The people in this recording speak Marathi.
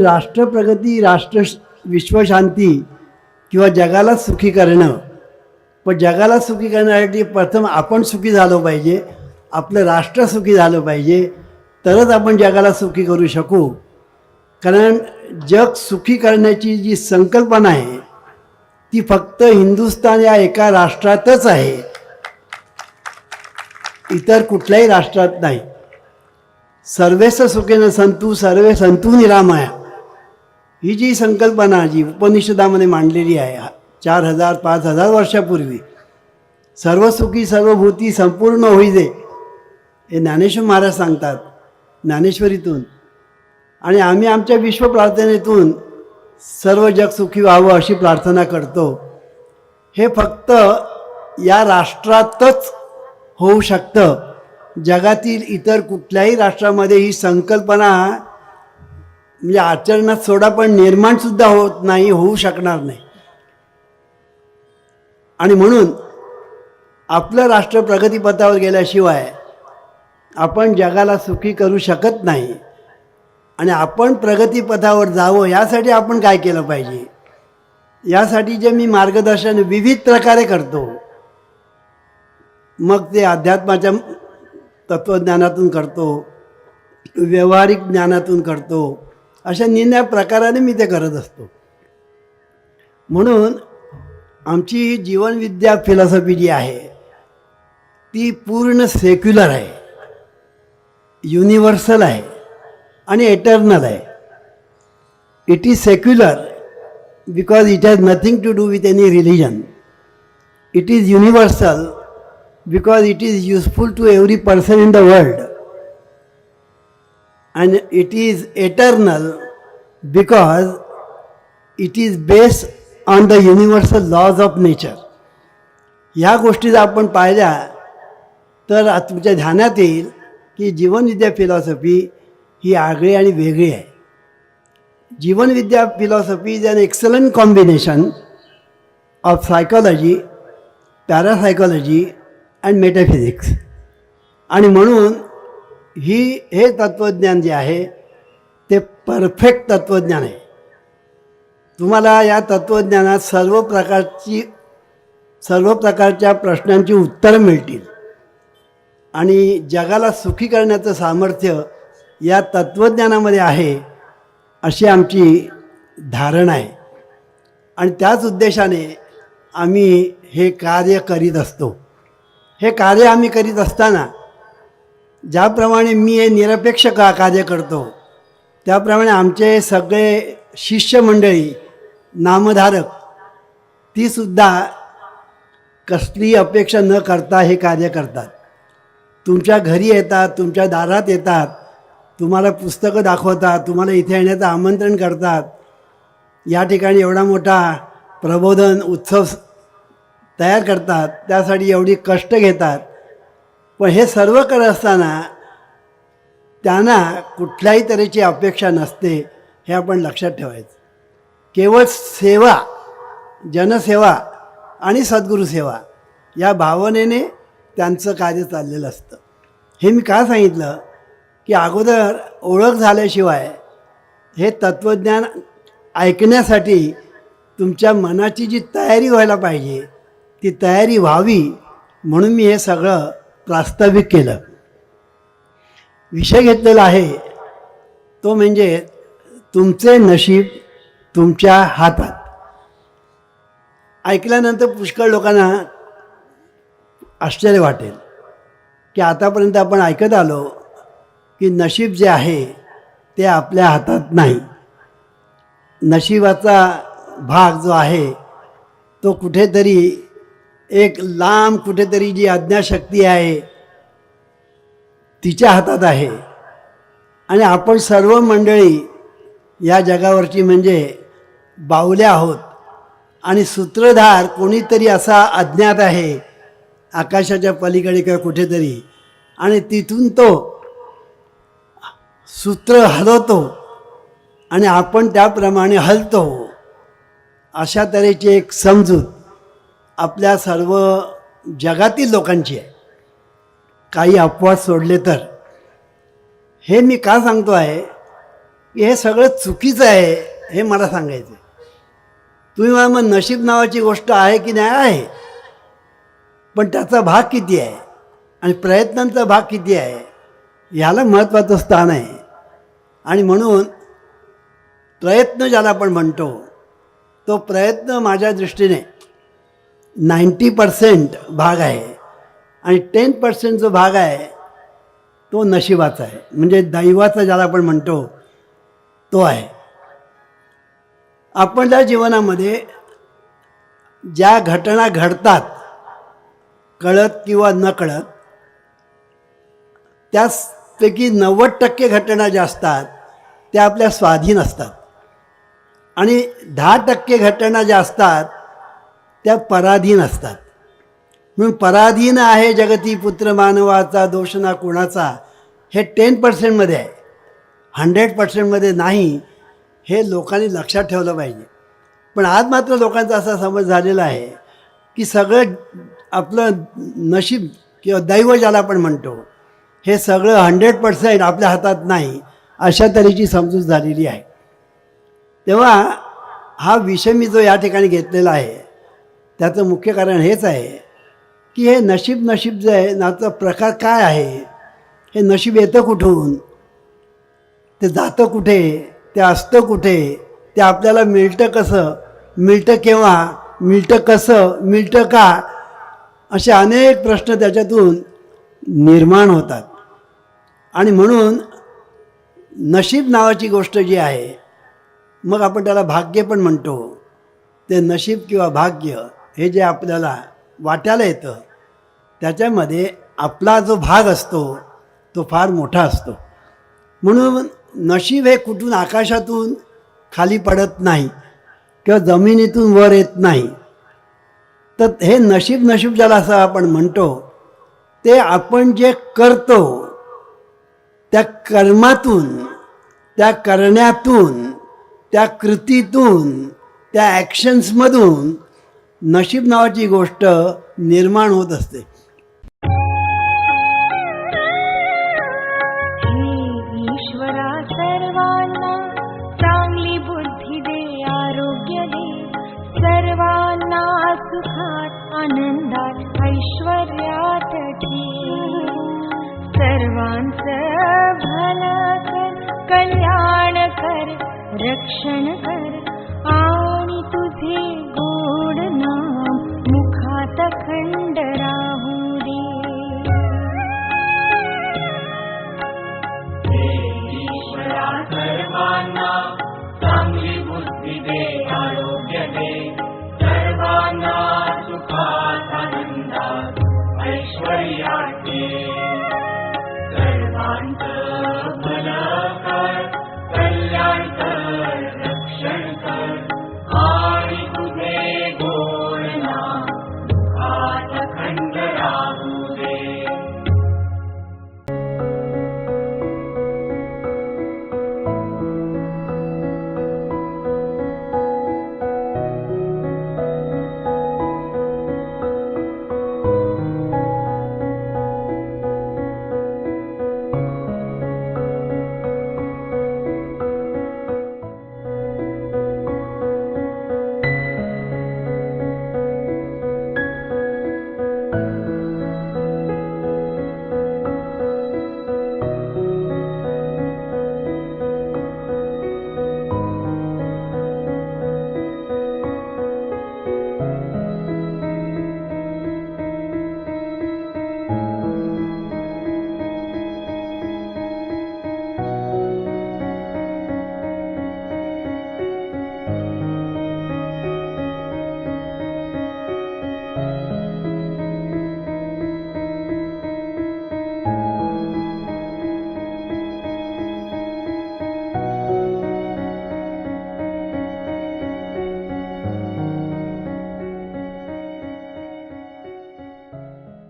राष्ट्रप्रगती राष्ट्र विश्वशांती किंवा जगाला सुखी करणं. पण जगाला सुखी करण्यासाठी प्रथम आपण सुखी झालो पाहिजे आपलं राष्ट्र सुखी झालं पाहिजे तरच आपण जगाला सुखी करू शकू. कारण जग सुखी करण्याची जी संकल्पना आहे ती फक्त हिंदुस्थान या एका राष्ट्रातच आहे. इतर कुठल्याही राष्ट्रात नाही. सर्वेस सुखेन संतू सर्वे संतू निरामया. ही जी संकल्पना जी उपनिषदामध्ये मांडलेली आहे चार हजार पाच हजार वर्षापूर्वी सर्व सुखी सर्वभूती संपूर्ण होई दे हे ज्ञानेश्वर महाराज सांगतात ज्ञानेश्वरीतून. आणि आम्ही आमच्या विश्व प्रार्थनेतून सर्व जग सुखी व्हावं अशी प्रार्थना करतो. हे फक्त या राष्ट्रातच होऊ शकतं. जगातील इतर कुठल्याही राष्ट्रामध्ये ही संकल्पना म्हणजे आचरणात सोडा पण निर्माणसुद्धा होत नाही होऊ शकणार नाही. आणि म्हणून आपलं राष्ट्र प्रगतीपथावर गेल्याशिवाय आपण जगाला सुखी करू शकत नाही. आणि आपण प्रगतीपथावर जावं यासाठी आपण काय केलं पाहिजे? यासाठी जे मी मार्गदर्शन विविध प्रकारे करतो मग ते अध्यात्माच्या तत्त्वज्ञानातून करतो व्यवहारिक ज्ञानातून करतो अशा निन्या प्रकाराने मी ते करत असतो. म्हणून आमची जीवनविद्या फिलॉसॉफी जी आहे ती पूर्ण सेक्युलर आहे युनिव्हर्सल आहे आणि एटर्नल आहे. It is secular because it has nothing to do with any religion it is universal because it is useful to every person in the world and it is eternal because it is based on the universal laws of nature. ह्या गोष्टी जर आपण पाहिल्या तर तुमच्या ध्यानात येईल की जीवनविद्या फिलॉसॉफी ही आगळी आणि वेगळी आहे. Jeevanvidya philosophy is an excellent combination of psychology parapsychology and metaphysics आणि म्हणून ही हे तत्त्वज्ञान जे आहे ते परफेक्ट तत्त्वज्ञान आहे. तुम्हाला या तत्त्वज्ञानात सर्व प्रकारची सर्व प्रकारच्या प्रश्नांची उत्तरं मिळतील. आणि जगाला सुखी करण्याचं सामर्थ्य या तत्त्वज्ञानामध्ये आहे अशी आमची धारणा आहे. आणि त्याच उद्देशाने आम्ही हे कार्य करीत असतो. हे कार्य आम्ही करीत असताना ज्याप्रमाणे मी हे निरपेक्ष का कार्य करतो त्याप्रमाणे आमचे सगळे शिष्यमंडळी नामधारक तीसुद्धा कसली अपेक्षा न करता हे कार्य करतात. तुमच्या घरी येतात तुमच्या दारात येतात तुम्हाला पुस्तकं दाखवतात तुम्हाला इथे येण्याचं आमंत्रण करतात. या ठिकाणी एवढा मोठा प्रबोधन उत्सव तयार करतात त्यासाठी एवढी कष्ट घेतात. पण हे सर्व करत असताना त्यांना कुठल्याही तऱ्हेची अपेक्षा नसते हे आपण लक्षात ठेवायचं. केवळ सेवा जनसेवा आणि सद्गुरुसेवा या भावनेने त्यांचं कार्य चाललेलं असतं. हे मी का सांगितलं? की अगोदर ओळख झाल्याशिवाय हे तत्त्वज्ञान ऐकण्यासाठी तुमच्या मनाची जी तयारी व्हायला पाहिजे ती तयारी व्हावी म्हणून मी हे सगळं प्रास्ताविक केलं. विषय घेतलेला आहे. तो म्हणजे तुमचे नशीब तुमच्या हातात. ऐकल्यानंतर पुष्कळ लोकांना आश्चर्य वाटेल की आतापर्यंत आपण ऐकत आलो की नशीब जे आहे ते आपल्या हातात नाही. नशिबाचा भाग जो आहे तो कुठेतरी एक लांब कुठेतरी जी अज्ञाशक्ती आहे तिच्या हातात आहे. आणि आपण सर्व मंडळी या जगावरची म्हणजे बावल्या आहोत. आणि सूत्रधार कोणीतरी असा अज्ञात आहे आकाशाच्या पलीकडे किंवा कुठेतरी. आणि तिथून तो सूत्र हलवतो आणि आपण त्याप्रमाणे हलतो. अशा तऱ्हेची एक समजूत आपल्या सर्व जगातील लोकांची आहे. काही अपवाद सोडले तर. हे मी का सांगतो आहे? की हे सगळं चुकीचं आहे हे मला सांगायचं आहे. तुम्ही मला मग नशीब नावाची गोष्ट आहे की नाही आहे? पण त्याचा भाग किती आहे? आणि प्रयत्नांचा भाग किती आहे? ह्याला महत्त्वाचं स्थान आहे. आणि म्हणून प्रयत्न ज्याला आपण म्हणतो तो प्रयत्न माझ्या दृष्टीने नाईंटी पर्सेंट भाग आहे. आणि टेन पर्सेंट जो भाग आहे तो नशिबाचा आहे. म्हणजे दैवाचा ज्याला आपण म्हणतो तो आहे. आपल्या जीवनामध्ये ज्या घटना घडतात कळत किंवा न कळत त्यापैकी नव्वद टक्के घटना ज्या असतात त्या आपल्या स्वाधीन असतात. आणि दहा टक्के घटना ज्या असतात त्या पराधीन असतात. म्हणून पराधीन आहे जगती पुत्र मानवाचा दोष ना कोणाचा हे टेन पर्सेंटमध्ये आहे. हंड्रेड पर्सेंटमध्ये नाही हे लोकांनी लक्षात ठेवलं पाहिजे. पण आज मात्र लोकांचा असा समज झालेला आहे की सगळं आपलं नशीब किंवा दैव ज्याला आपण म्हणतो हे सगळं हंड्रेड पर्सेंट आपल्या हातात नाही अशा तऱ्हेची समजूत झालेली आहे. तेव्हा हा विषय मी जो या ठिकाणी घेतलेला आहे त्याचं मुख्य कारण हेच आहे की हे नशीब नशीब जे आहे नाचा प्रकार काय आहे? हे नशीब येतं कुठून? ते जातं कुठे? ते असतं कुठे? ते आपल्याला मिळतं कसं? मिळतं केव्हा? मिळतं कसं? मिळतं का? असे अनेक प्रश्न त्याच्यातून निर्माण होतात. आणि म्हणून नशीब नावाची गोष्ट जी आहे मग आपण त्याला भाग्य पण म्हणतो. ते नशीब किंवा भाग्य हे जे आपल्याला वाट्याला येतं त्याच्यामध्ये आपला जो भाग असतो तो फार मोठा असतो. म्हणून नशीब हे कुठून आकाशातून खाली पडत नाही किंवा जमिनीतून वर येत नाही. तर हे नशीब नशीब ज्याला असं आपण म्हणतो ते आपण जे करतो त्या कर्मातून त्या करण्यातून त्या कृतीतून त्या ॲक्शन्समधून नशीब नावाची गोष्ट निर्माण होत असते. ईश्वरा सर्वांना चांगली बुद्धी दे आरोग्य दे. सर्वांना सुखात आनंदात ऐश्वर्यात ठेव. सर्वांचं भलं कर कल्याण कर रक्षण कर. सर्वांना सुखात आनंदात ऐश्वर्या